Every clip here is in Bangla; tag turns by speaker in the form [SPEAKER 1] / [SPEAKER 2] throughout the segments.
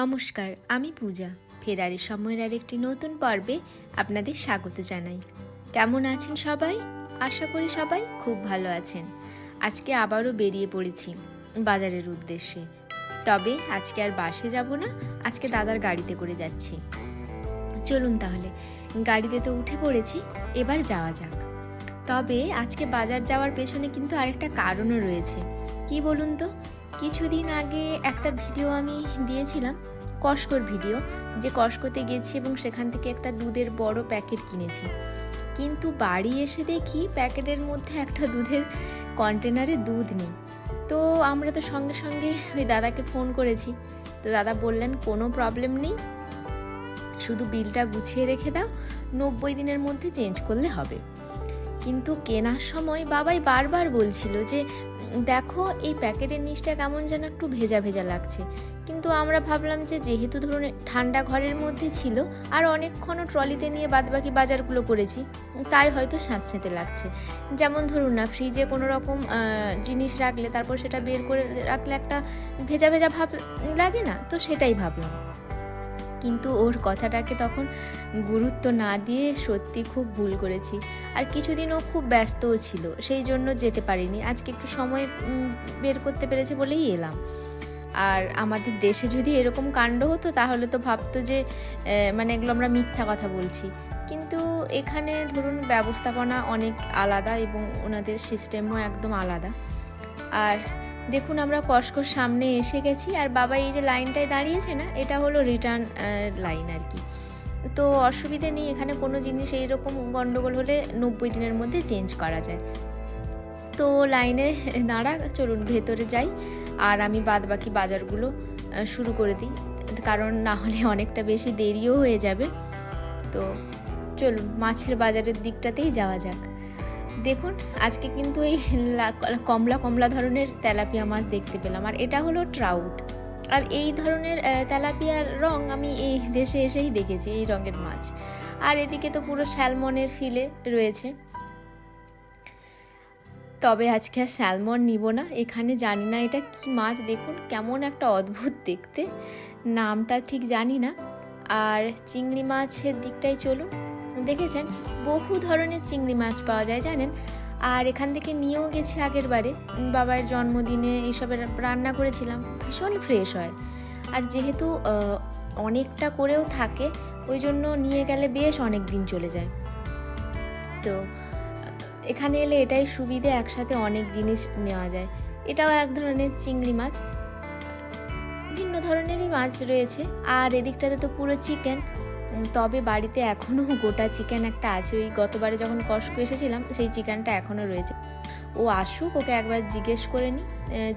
[SPEAKER 1] নমস্কার, আমি পূজা। ফেরারি সময়ের আর একটি নতুন পর্বে আপনাদের স্বাগত জানাই। কেমন আছেন সবাই? আশা করি সবাই খুব ভালো আছেন। আজকে আবারও বেরিয়ে পড়েছি বাজারের উদ্দেশ্যে। তবে আজকে আর বাসে যাব না, আজকে দাদার গাড়িতে করে যাচ্ছি। চলুন তাহলে, গাড়িতে তো উঠে পড়েছি, এবার যাওয়া যাক। তবে আজকে বাজার যাওয়ার পেছনে কিন্তু আরেকটা কারণও রয়েছে। কি বলুন তো? কিছুদিন আগে একটা ভিডিও আমি দিয়েছিলাম কস্কোর ভিডিও, যে কস্কোতে গেছি এবং সেখান থেকে একটা দুধের বড় প্যাকেট কিনেছি। কিন্তু বাড়ি এসে দেখি প্যাকেটের মধ্যে একটা দুধের কন্টেনারে দুধ নেই। তো আমরা তো সঙ্গে সঙ্গে ওই দাদাকে ফোন করেছি। তো দাদা বললেন, কোনো প্রবলেম নেই, শুধু বিলটা গুছিয়ে রেখে দাও, নব্বই দিনের মধ্যে চেঞ্জ করলে হবে। কিন্তু কেনার সময় বাবাই বারবার বলছিল যে দেখো, এই প্যাকেটের নিচটা কেমন যেন একটু ভেজা ভেজা লাগছে। কিন্তু আমরা ভাবলাম যে যেহেতু ধরুন ঠান্ডা ঘরের মধ্যে ছিল, আর অনেকক্ষণও ট্রলিতে নিয়ে বাদবাকি বাজারগুলো করেছি, তাই হয়তো স্যাঁতস্যাঁতে লাগছে। যেমন ধরুন না, ফ্রিজে কোনো রকম জিনিস রাখলে, তারপর সেটা বের করে রাখলে একটা ভেজা ভেজা ভাব লাগে না? তো সেটাই ভাবলাম। কিন্তু ওর কথাটাকে তখন গুরুত্ব না দিয়ে সত্যি খুব ভুল করেছি। আর কিছুদিন ও খুব ব্যস্তও ছিল, সেই জন্য যেতে পারিনি। আজকে একটু সময় বের করতে পেরেছে বলেই এলাম। আর আমাদের দেশে যদি এরকম কাণ্ড হতো, তাহলে তো ভাবতো যে মানে এগুলো আমরা মিথ্যা কথা বলছি। কিন্তু এখানে ধরুন ব্যবস্থাপনা অনেক আলাদা এবং ওনাদের সিস্টেমও একদম আলাদা। আর দেখুন, আমরা কস্কোর সামনে এসে গেছি, আর বাবা এই যে লাইনটায় দাঁড়িয়েছে না, এটা হলো রিটার্ন লাইন আর কি। তো অসুবিধে নেই, এখানে কোনো জিনিস এইরকম গন্ডগোল হলে নব্বই দিনের মধ্যে চেঞ্জ করা যায়। তো লাইনে দাঁড়া, চলুন ভেতরে যাই, আর আমি বাদ বাকি বাজারগুলো শুরু করে দিই। কারণ না হলে অনেকটা বেশি দেরিও হয়ে যাবে। তো চলুন, মাছের বাজারের দিকটাতেই যাওয়া যাক। দেখুন, আজকে কিন্তু এই কমলা কমলা ধরনের তেলাপিয়া মাছ দেখতে পেলাম। আর এটা হলো ট্রাউট। আর এই ধরনের তেলাপিয়ার রং আমি এই দেশে এসেই দেখেছি, এই রঙের মাছ। আর এদিকে তো পুরো স্যালমনের ফিলে রয়েছে। তবে আজকে আর স্যালমন নিব না, এখানে জানি না এটা কি মাছ। দেখুন, কেমন একটা অদ্ভুত দেখতে, নামটা ঠিক জানি না। আর চিংড়ি মাছের দিকটাই চলুন। দেখেছেন? বহু ধরনের চিংড়ি মাছ পাওয়া যায়, জানেন? আর এখান থেকে নিয়েও গেছি আগের বারে। বাবার জন্মদিনে এইসবের রান্না করেছিলাম। ভীষণ ফ্রেশ হয়। আর যেহেতু অনেকটা করেও থাকে, ওই জন্য নিয়ে গেলে বেশ অনেক দিন চলে যায়। তো, এখানে এলে এটাই সুবিধে, একসাথে অনেক জিনিস নেওয়া যায়। এটাও এক ধরনের চিংড়ি মাছ। বিভিন্ন ধরনেরই মাছ রয়েছে। আর এদিকটাতে তো পুরো চিকেন তবে বাড়িতে এখনও গোটা চিকেন একটা আছে। ওই গতবারে যখন কষ্ট এসেছিলাম, সেই চিকেনটা এখনও রয়েছে। ও আসুক, ওকে একবার জিজ্ঞেস করে নিই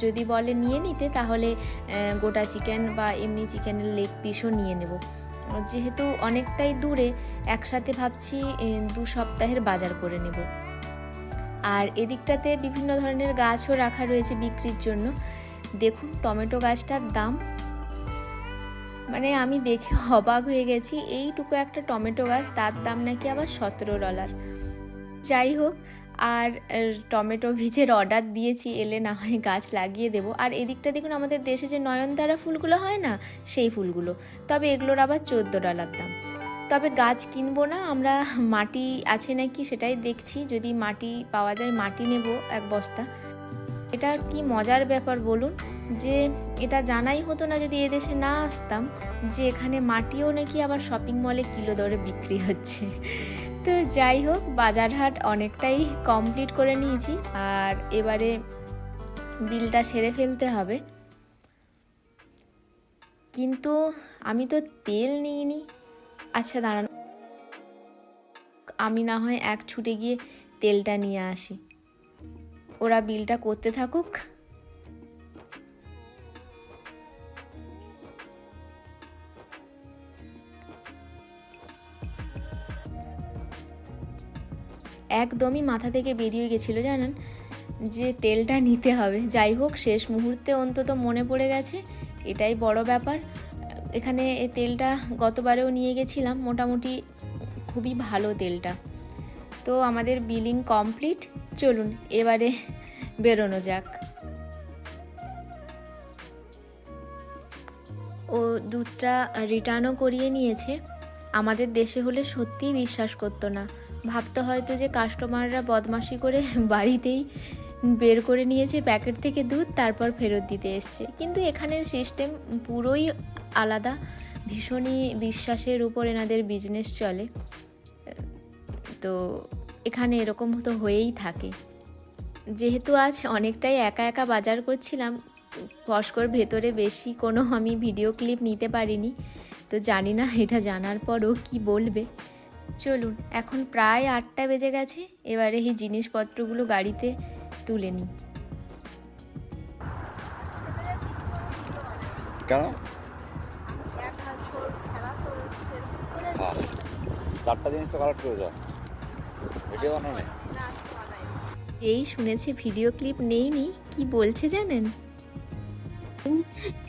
[SPEAKER 1] যদি বলে নিয়ে নিতে, তাহলে গোটা চিকেন বা এমনি চিকেনের লেগ পিসও নিয়ে নেব। যেহেতু অনেকটাই দূরে, একসাথে ভাবছি দু সপ্তাহের বাজার করে নেব। আর এদিকটাতে বিভিন্ন ধরনের গাছও রাখা রয়েছে বিক্রির জন্য। দেখুন, টমেটো গাছটার দাম। মানে আমি দেখে অবাক হয়ে গেছি, এইটুকু একটা টমেটো গাছ, তার দাম নাকি আবার সতেরো ডলার যাই হোক, আর টমেটো বীজের অর্ডার দিয়েছি, এলে না হয় গাছ লাগিয়ে দেবো। আর এদিকটা দেখুন, আমাদের দেশে যে নয়নতারা ফুলগুলো হয় না, সেই ফুলগুলো। তবে এগুলোর আবার চোদ্দ ডলার দাম। তবে গাছ কিনবো না, আমরা মাটি আছে নাকি সেটাই দেখছি, যদি মাটি পাওয়া যায় মাটি নেব এক বস্তা। এটা কি মজার ব্যাপার বলুন? যে এটা জানাই হতো না যদি এদেশে না আসতাম, যে এখানে মাটিও নাকি আবার শপিং মলে কিলো দরে বিক্রি হচ্ছে। তো যাই হোক বাজারহাট অনেকটাই কমপ্লিট করে নিয়েছি। আর এবারে বিলটা সেরে ফেলতে হবে। কিন্তু আমি তো তেল নিইনি। আচ্ছা দাঁড়ান। আমি না হয় এক ছুটে গিয়ে তেলটা নিয়ে আসি। ওরা বিলটা করতে থাকুক। একদমই মাথা থেকে বেরিয়ে গেছিল জানেন, যে তেলটা নিতে হবে। যাই হোক, শেষ মুহূর্তে অন্তত মনে পড়ে গেছে, এটাই বড় ব্যাপার। এখানে এই তেলটা গতবারেও নিয়ে গেছিলাম, মোটামুটি খুবই ভালো তেলটা। তো আমাদের বিলিং কমপ্লিট। চলুন, এবারে বেরোনো যাক।
[SPEAKER 2] ও দুধটা রিটার্নও করিয়ে নিয়েছে। আমাদের দেশে হলে সত্যিই বিশ্বাস করতো না। ভাবতে হয়তো যে কাস্টমাররা বদমাশি করে বাড়িতেই বের করে নিয়েছে প্যাকেট থেকে দুধ, তারপর ফেরত দিতে এসছে। কিন্তু এখানের সিস্টেম পুরোই আলাদা। ভীষণই বিশ্বাসের উপর এনাদের বিজনেস চলে। তো এখানে এরকম তো হয়েই থাকে। যেহেতু আজ অনেকটাই একা একা বাজার করছিলাম কস্কর ভেতরে বেশি কোনো আমি ভিডিও ক্লিপ নিতে পারিনি। তো জানি না এটা জানার পরও কি বলবে। চলুন এখন প্রায় আটটা বেজে গেছে এবারে এই জিনিসপত্রগুলো গাড়িতে তুলে নিই।
[SPEAKER 3] হ্যাঁ। চারটা জিনিস তো কালেক্ট করে যাও ভিডিও বানানো
[SPEAKER 2] এই শুনেছে ভিডিও ক্লিপ নেইনি। কি বলছে জানেন?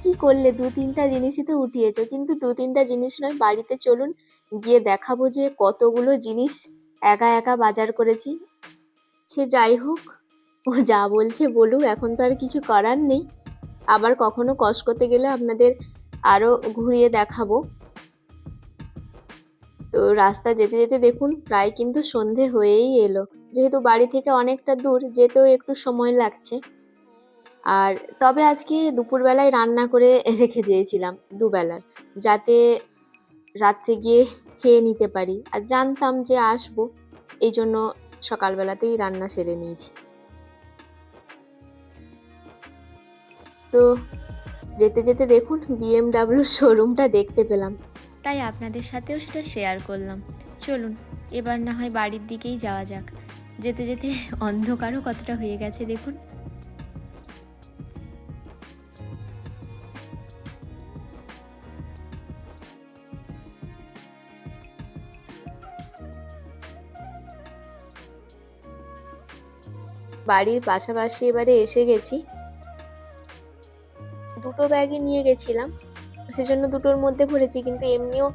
[SPEAKER 1] কি করলে? দু তিনটা জিনিসই তো উঠিয়েছো। কিন্তু দু তিনটা জিনিস নয় বাড়িতে চলুন গিয়ে দেখাবো যে কতগুলো জিনিস একা একা বাজার করেছি। সে যাই হোক ও যা বলছে বলুক এখন তো আর কিছু করার নেই। আবার কখনো কষ্ট করতে গেলে আপনাদের আরও ঘুরিয়ে দেখাবো। তো রাস্তা যেতে যেতে দেখুন, প্রায় কিন্তু সন্ধে হয়েই এলো। যেহেতু বাড়ি থেকে অনেকটা দূর, যেতেও একটু সময় লাগছে। আর তবে আজকে দুপুরবেলায় রান্না করে রেখে দিয়েছিলাম দুবেলার, যাতে রাত্রে গিয়ে খেয়ে নিতে পারি। আর জানতাম যে আসব, এই জন্য সকালবেলাতেই রান্না সেরে নিয়েছি। তো যেতে যেতে দেখুন বিএমডাব্লিউ শোরুমটা দেখতে পেলাম।
[SPEAKER 2] তাই আপনাদের সাথেও সেটা শেয়ার করলাম। চলুন, এবার না হয় বাড়ির দিকেই যাওয়া যাক। যেতে যেতে অন্ধকারও কতটা হয়ে গেছে দেখুন।
[SPEAKER 1] বাড়ির পাশাপাশি এবারে এসে গেছি। দুটো ব্যাগই নিয়ে গেছিলাম। সেজন্য দুটোর মধ্যে ভরেছি, কিন্তু এমনিও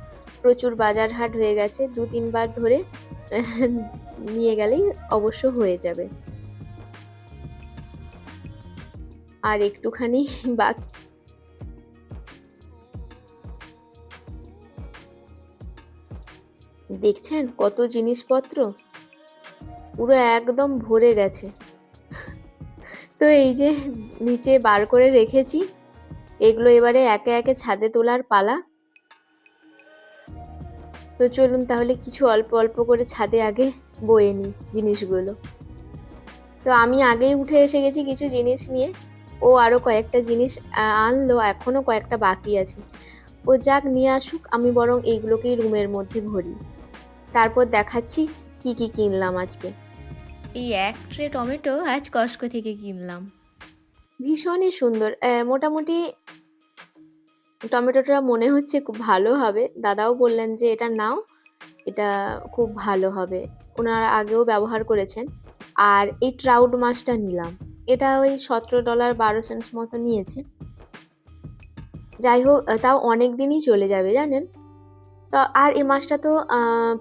[SPEAKER 1] প্রচুর বাজার হাট হয়ে গেছে। দু তিনবার ধরে নিয়ে গেলেই অবশ্য হয়ে যাবে। আর একটুখানি বাক দেখছেন কত জিনিসপত্র? পুরো একদম ভরে গেছে। তো এই যে নিচে বার করে রেখেছি। এগুলো এবারে একে একে ছাদে তোলার পালা। তো চলুন তাহলে কিছু অল্প অল্প করে ছাদে আগে বয়ে নিই জিনিসগুলো। তো আমি আগেই উঠে এসে গেছি কিছু জিনিস নিয়ে। ও আরও কয়েকটা জিনিস আনলো এখনও কয়েকটা বাকি আছে। ও যাক, নিয়ে আসুক, আমি বরং এইগুলোকেই রুমের মধ্যে ভরি। তারপর দেখাচ্ছি কি কি কিনলাম আজকে।
[SPEAKER 2] এই এক ট্রে টমেটো আজ কস্কো থেকে কিনলাম।
[SPEAKER 1] ভীষণই সুন্দর। মোটামুটি টমেটোটা মনে হচ্ছে খুব ভালো হবে। দাদাও বললেন যে, এটা নাও, এটা খুব ভালো হবে। ওনারা আগেও ব্যবহার করেছেন। আর এই ট্রাউড মাছটা নিলাম। এটা ওই সতেরো ডলার বারো সেন্টস মতো নিয়েছে। যাই হোক তাও অনেক দিনই চলে যাবে, জানেন? তো আর এই মাছটা তো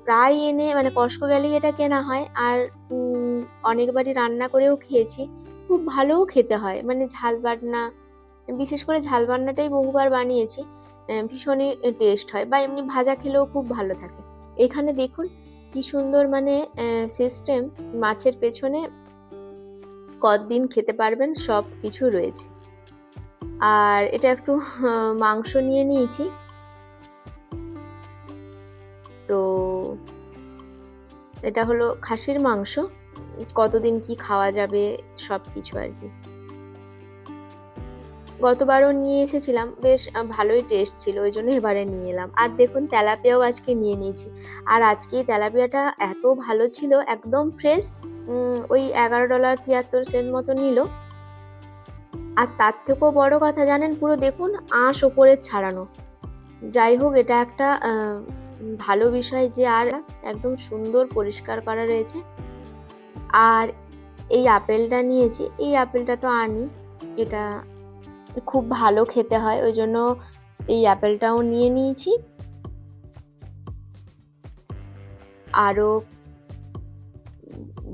[SPEAKER 1] প্রায় এনে মানে কষ্ট গেলেই এটা কেনা হয়। আর অনেকবারই রান্না করেও খেয়েছি। খুব ভালোও খেতে হয়। মানে ঝাল বাটনা বিশেষ করে ঝাল বান্নাটাই বহুবার বানিয়েছি ভীষণই টেস্ট হয় বা এমনি ভাজা খেলেও খুব ভালো থাকে। এখানে দেখুন কি সুন্দর মানে সিস্টেম মাছের পেছনে কতদিন খেতে পারবেন সব কিছু রয়েছে। আর এটা একটু মাংস নিয়ে নিয়েছি। তো এটা হলো খাসির মাংস। কতদিন কি খাওয়া যাবে সব কিছু আর কি। গতবারও নিয়ে এসেছিলাম, বেশ ভালোই টেস্ট ছিল, ওই জন্য এবারে নিয়ে এলাম। আর দেখুন, তেলাপিয়াও আজকে নিয়ে নিয়েছি। আর আজকে তেলাপিয়াটা এত ভালো ছিল, একদম ফ্রেশ ওই এগারো ডলার তিয়াত্তর সেন্ট মতো নিল। আর তার থেকেও বড় কথা, জানেন, পুরো দেখুন, আঁশ ওপরে ছাড়ানো। যাই হোক, এটা একটা ভালো বিষয় যে আর একদম সুন্দর পরিষ্কার করা রয়েছে। আর এই আপেলটা নিয়েছি এই আপেলটা তো আনি, এটা খুব ভালো খেতে হয়, ওই জন্য এই অ্যাপেলটাও নিয়ে নিয়েছি। আরও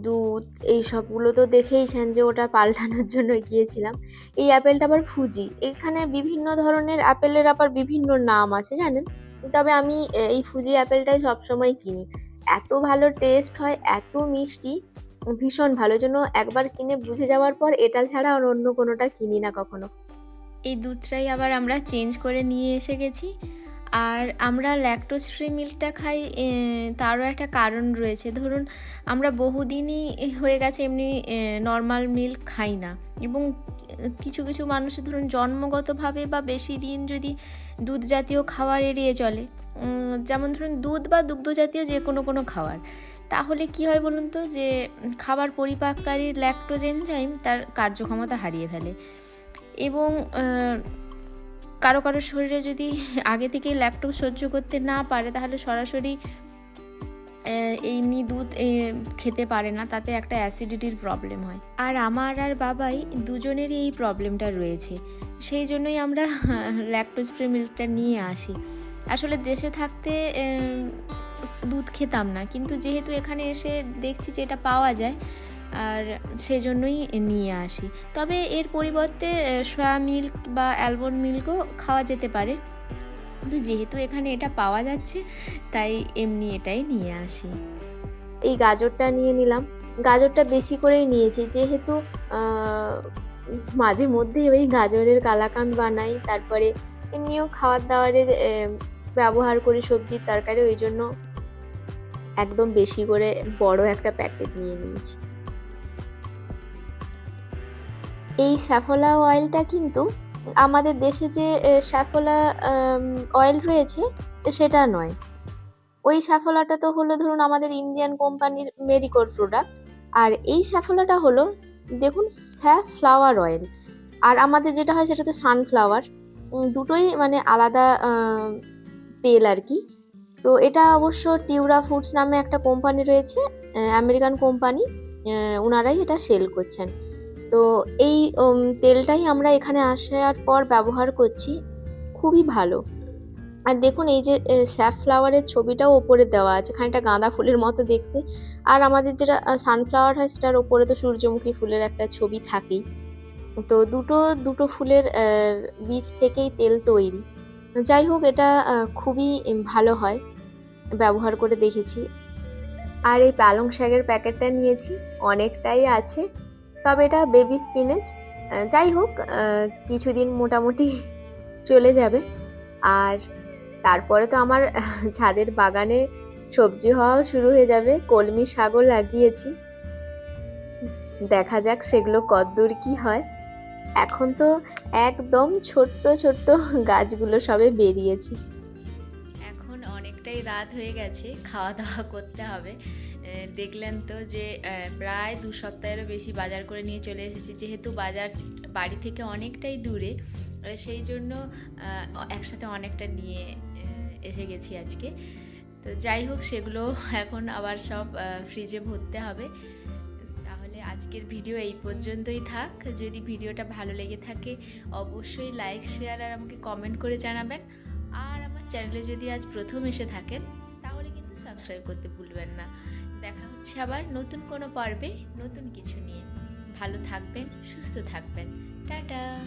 [SPEAKER 4] দুধ, এই সবগুলো তো দেখেইছেন যে, ওটা পাল্টানোর জন্য গিয়েছিলাম। এই অ্যাপেলটা আবার ফুজি এখানে বিভিন্ন ধরনের অ্যাপেলের আবার বিভিন্ন নাম আছে, জানেন? তবে আমি এই ফুজি অ্যাপেলটাই সবসময় কিনি। এত ভালো টেস্ট হয়, এত মিষ্টি ভীষণ ভালো জন্য একবার কিনে বুঝে যাওয়ার পর এটা ছাড়া আর অন্য কোনোটা কিনি না কখনো।
[SPEAKER 1] এই দুধটাই আবার আমরা চেঞ্জ করে নিয়ে এসে গেছি। আর আমরা ল্যাকটোজ ফ্রি মিল্কটা খাই তারও একটা কারণ রয়েছে। ধরুন, আমরা বহুদিনই হয়ে গেছে এমনি নর্মাল মিল্ক খাই না। এবং কিছু কিছু মানুষের ধরুন, জন্মগতভাবে বা বেশি দিন যদি দুধ জাতীয় খাবার এড়িয়ে চলে যেমন ধরুন, দুধ বা দুগ্ধ জাতীয় যে কোনো কোনো খাবার তাহলে কি হয় বলুন তো যে খাবার পরিপাককারী ল্যাকটোজ এনজাইম তার কার্যক্ষমতা হারিয়ে ফেলে। এবং কারও কারও শরীরে যদি আগে থেকেই ল্যাকটোজ সহ্য করতে না পারে, তাহলে সরাসরি এমনি দুধ খেতে পারে না, তাতে একটা অ্যাসিডিটির প্রবলেম হয়। আর আমার আর বাবাই দুজনেরই এই প্রবলেমটা রয়েছে। সেই জন্যই আমরা ল্যাকটোজ ফ্রি মিল্কটা নিয়ে আসি। আসলে দেশে থাকতে দুধ খেতাম না। কিন্তু যেহেতু এখানে এসে দেখছি যে এটা পাওয়া যায়, আর সেজন্যই নিয়ে আসি। তবে এর পরিবর্তে সয়া মিল্ক বা অ্যালমন্ড মিল্কও খাওয়া যেতে পারে। কিন্তু যেহেতু এখানে এটা পাওয়া যাচ্ছে, তাই এমনি এটাই নিয়ে আসি।
[SPEAKER 4] এই গাজরটা নিয়ে নিলাম। গাজরটা বেশি করেই নিয়েছি। যেহেতু মাঝে মধ্যে ওই গাজরের কালাকাঁদ বানাই, তারপরে এমনিও খাওয়ার দাওয়ারের ব্যবহার করি সবজির তরকারি, ওই জন্য একদম বেশি করে বড় একটা প্যাকেট নিয়ে নিয়েছি। এই স্যাফলা অয়েলটা কিন্তু আমাদের দেশে যে স্যাফলা অয়েল রয়েছে, সেটা নয়। ওই স্যাফলাটা তো হলো ধরুন আমাদের ইন্ডিয়ান কোম্পানির মেরিকোর প্রোডাক্ট। আর এই স্যাফলাটা হলো, দেখুন স্যাফ্লাওয়ার অয়েল। আর আমাদের যেটা হয় সেটা তো সানফ্লাওয়ার। দুটোই মানে আলাদা তেল আর কি। তো এটা অবশ্য টিউরা ফুডস নামে একটা কোম্পানি রয়েছে আমেরিকান কোম্পানি ওনারাই এটা সেল করছেন। তো এই তেলটাই আমরা এখানে আসার পর ব্যবহার করছি, খুবই ভালো। আর দেখুন এই যে স্যাফ্লাওয়ারের ছবিটাও ওপরে দেওয়া আছে, খানিকটা গাঁদা ফুলের মতো দেখতে। আর আমাদের যেটা সানফ্লাওয়ার হয় সেটার ওপরে তো সূর্যমুখী ফুলের একটা ছবি থাকেই। তো দুটো দুটো ফুলের বীজ থেকেই তেল তৈরি। যাই হোক, এটা খুবই ভালো হয়। ব্যবহার করে দেখেছি। আর এই পালং শাকের প্যাকেটটা নিয়েছি, অনেকটাই আছে। তবে এটা বেবি স্পিনেচ যাই হোক কিছুদিন মোটামুটি চলে যাবে। আর তারপরে তো আমার ছাদের বাগানে সবজি হওয়াও শুরু হয়ে যাবে, কলমি শাকও লাগিয়েছি। দেখা যাক সেগুলো কদ্দূর কি হয়। এখন তো একদম ছোট্ট ছোট্ট গাছগুলো সবে বেরিয়েছে।
[SPEAKER 1] এখন অনেকটাই রাত হয়ে গেছে, খাওয়া দাওয়া করতে হবে। দেখলেন তো যে প্রায় দু সপ্তাহেরও বেশি বাজার করে নিয়ে চলে এসেছি। যেহেতু বাজার বাড়ি থেকে অনেকটাই দূরে সেই জন্য একসাথে অনেকটা নিয়ে এসে গেছি আজকে। তো যাই হোক, সেগুলো এখন আবার সব ফ্রিজে ভরতে হবে। আজকের ভিডিও এই পর্যন্তই থাক। যদি ভিডিওটা ভালো লেগে থাকে, অবশ্যই লাইক শেয়ার আর আমাকে কমেন্ট করে জানাবেন। আর আমার চ্যানেলে যদি আজ প্রথম এসে থাকেন, তাহলে কিন্তু সাবস্ক্রাইব করতে ভুলবেন না। দেখা হচ্ছে আবার নতুন কোনো পর্বে, নতুন কিছু নিয়ে। ভালো থাকবেন, সুস্থ থাকবেন। টাটা!